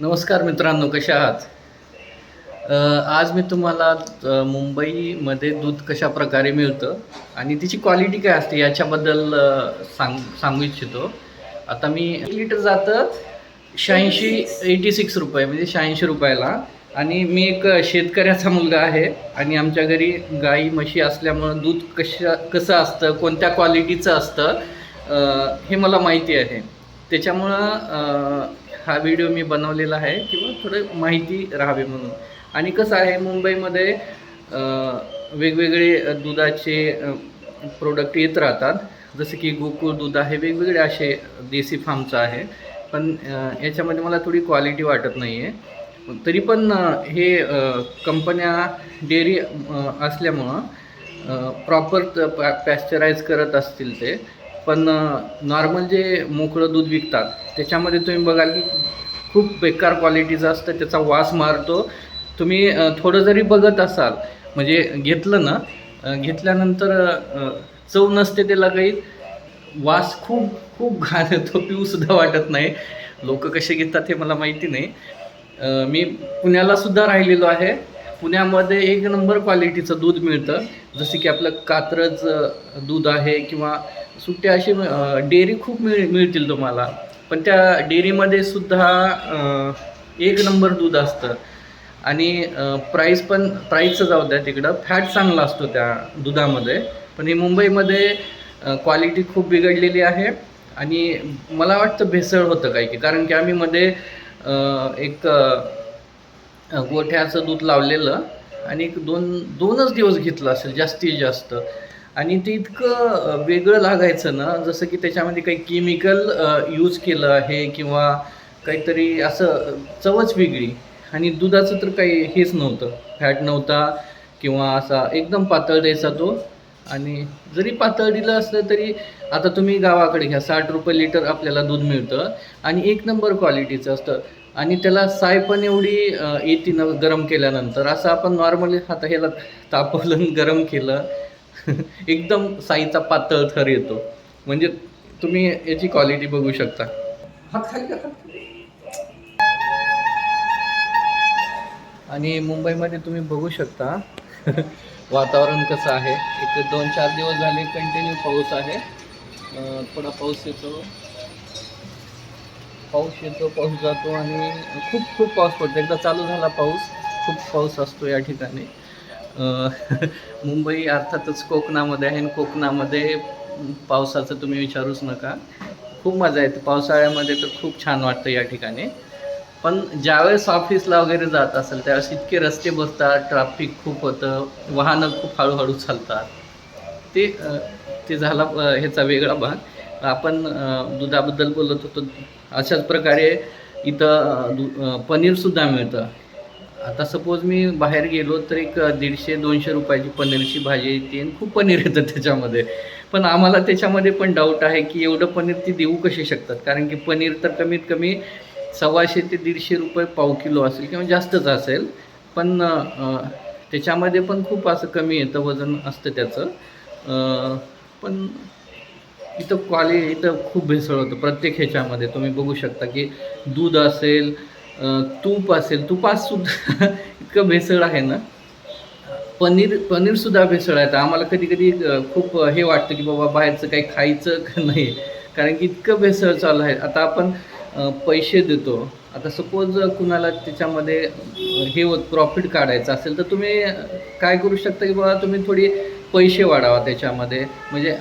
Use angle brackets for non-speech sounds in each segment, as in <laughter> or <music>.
नमस्कार मित्रांनो कशा आहात? आज मी तुम्हाला मुंबईमध्ये दूध कशा प्रकारे मिळतं आणि तिची क्वालिटी काय असते याच्याबद्दल सांग सांगू इच्छितो. आता मी एक लिटर जातं शहाऐंशी एटी सिक्स रुपये म्हणजे शहाऐंशी रुपयाला. आणि मी एक शेतकऱ्याचा मुलगा आहे आणि आमच्या घरी गाई म्हशी असल्यामुळं दूध कशा कसं असतं कोणत्या क्वालिटीचं असतं हे मला माहिती आहे. त्याच्यामुळं हा व्हिडिओ मी बनवलेला आहे किंवा थोडं माहिती राहावी म्हणून. आणि कसं आहे मुंबईमध्ये वेगवेगळे दुधाचे प्रोडक्ट येत राहतात. जसं की गोकुळ दूध आहे वेगवेगळे असे देसी फार्मचं आहे. पण याच्यामध्ये मला थोडी क्वालिटी वाटत नाही आहे तरी पण हे कंपन्या डेअरी असल्यामुळं प्रॉपर पॅस्चराईज करत असतील ते. पण नॉर्मल जे मोकळं दूध विकतात त्याच्यामध्ये तुम्ही बघाल की खूप बेकार क्वालिटीचं असतं त्याचा वास मारतो. तुम्ही थोडं जरी बघत असाल म्हणजे घेतलं ना घेतल्यानंतर चव नसते त्याला काही वास खूप खूप घाण येतो पिऊसुद्धा वाटत नाही. लोक कसे घेतात हे मला माहिती नाही. मी पुण्याला सुद्धा राहिलेलो आहे. पुण्यामध्ये एक नंबर क्वालिटीचं दूध मिळतं. जसे की आपलं कात्रज दूध आहे किंवा सुट्टे असे डेअरी खूप मिळ मिळतील तुम्हाला. पण त्या डेअरीमध्ये सुद्धा एक नंबर दूध असतं. आणि प्राईस पण प्राईसचं जाऊ द्या तिकडं. फॅट चांगला असतो त्या दुधामध्ये. पण हे मुंबईमध्ये क्वालिटी खूप बिघडलेली आहे. आणि मला वाटतं भेसळ होतं काही की. कारण की आम्ही मध्ये एक गोठ्याचं दूध लावलेलं. आणि एक दोन दोनच दिवस घेतलं असेल जास्तीत जास्त. आणि ते इतकं वेगळं लागायचं ना जसं की त्याच्यामध्ये काही केमिकल यूज केलं आहे किंवा काहीतरी असं चवच वेगळी. आणि दुधाचं तर काही हेच नव्हतं. फॅट नव्हता किंवा असा एकदम पातळ द्यायचा तो. आणि जरी पातळ दिलं असलं तरी आता तुम्ही गावाकडे घ्या साठ रुपये लिटर आपल्याला दूध मिळतं आणि एक नंबर क्वालिटीचं असतं. आणि त्याला साय पण एवढी येते ना गरम केल्यानंतर. असं आपण नॉर्मली आता ह्याला तापवलं गरम केलं. <laughs> एकदम साईचा पातळ थर येतो. म्हणजे तुम्ही याची क्वालिटी बघू शकता. आणि मुंबईमध्ये तुम्ही बघू शकता. <laughs> वातावरण कसं आहे. एक दोन चार दिवस झाले कंटिन्यू पाऊस आहे. थोडा पाऊस येतो. पाऊस येतो पाऊस जातो आणि खूप खूप पाऊस पडतो. एकदा चालू झाला पाऊस खूप पाऊस असतो या ठिकाणी. मुंबई अर्थातच कोकणामध्ये आहे आणि कोकणामध्ये पावसाचं तुम्ही विचारूच नका. खूप मजा येते. पावसाळ्यामध्ये तर खूप छान वाटतं या ठिकाणी. पण ज्यावेळेस ऑफिसला वगैरे जात असेल त्यावेळेस इतके रस्ते बसतात ट्रॅफिक खूप होतं वाहनं खूप हळूहळू चालतात. ते ते झाला ह्याचा वेगळा भाग. आपण दुधाबद्दल बोलत होतो. अशाच प्रकारे इथं दु पनीरसुद्धा मिळतं. आता सपोज मी बाहेर गेलो तर एक दीडशे दोनशे रुपयाची पनीरची भाजी येते आणि खूप पनीर येतं त्याच्यामध्ये. पण आम्हाला त्याच्यामध्ये पण डाऊट आहे की एवढं पनीर ती देऊ कशी शकतात? कारण की पनीर तर कमीत कमी सव्वाशे ते दीडशे रुपये पाव किलो असेल किंवा जास्तच असेल. पण त्याच्यामध्ये पण खूप असं कमी येतं वजन असतं त्याचं. पण इथं क्वालि इथं खूप भेसळ होतं. प्रत्येक ह्याच्यामध्ये तुम्ही बघू शकता की दूध असेल तूप असेल तुपातसुद्धा <laughs> इतकं भेसळ आहे ना. पनीर पनीरसुद्धा भेसळ आहे. तर आम्हाला कधी कधी खूप हे वाटतं की बाबा बाहेरचं काही खायचं <laughs> का नाही. कारण की इतकं भेसळ चालू आहे. आता आपण पैसे देतो. आता सपोज कुणाला त्याच्यामध्ये हे होत प्रॉफिट काढायचं असेल तर तुम्ही काय करू शकता की बाबा तुम्ही थोडी पैसे वाढावा त्याच्यामध्ये. म्हणजे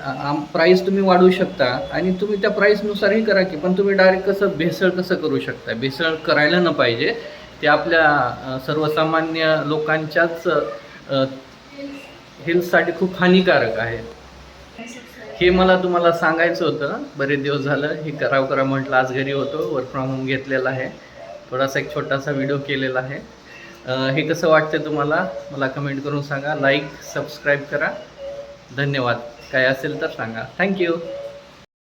प्राईस तुम्ही वाढवू शकता आणि तुम्ही त्या प्राईसनुसारही करा की पण तुम्ही डायरेक्ट कसं भेसळ कसं करू शकता? भेसळ करायला न पाहिजे. ते आपल्या सर्वसामान्य लोकांच्याच हेल्थसाठी खूप हानिकारक आहे. हे मला तुम्हाला सांगायचं होतं. बरेच दिवस झालं. हे करावं करा म्हटलं. आज घरी होतो. वर्क फ्रॉम होम घेतलेला आहे. थोडासा एक छोटासा व्हिडिओ केलेला आहे. हे कसं वाटतं तुम्हाला? मला कमेंट करून सांगा. लाईक सबस्क्राईब करा. धन्यवाद. काय असेल तर सांगा. थँक्यू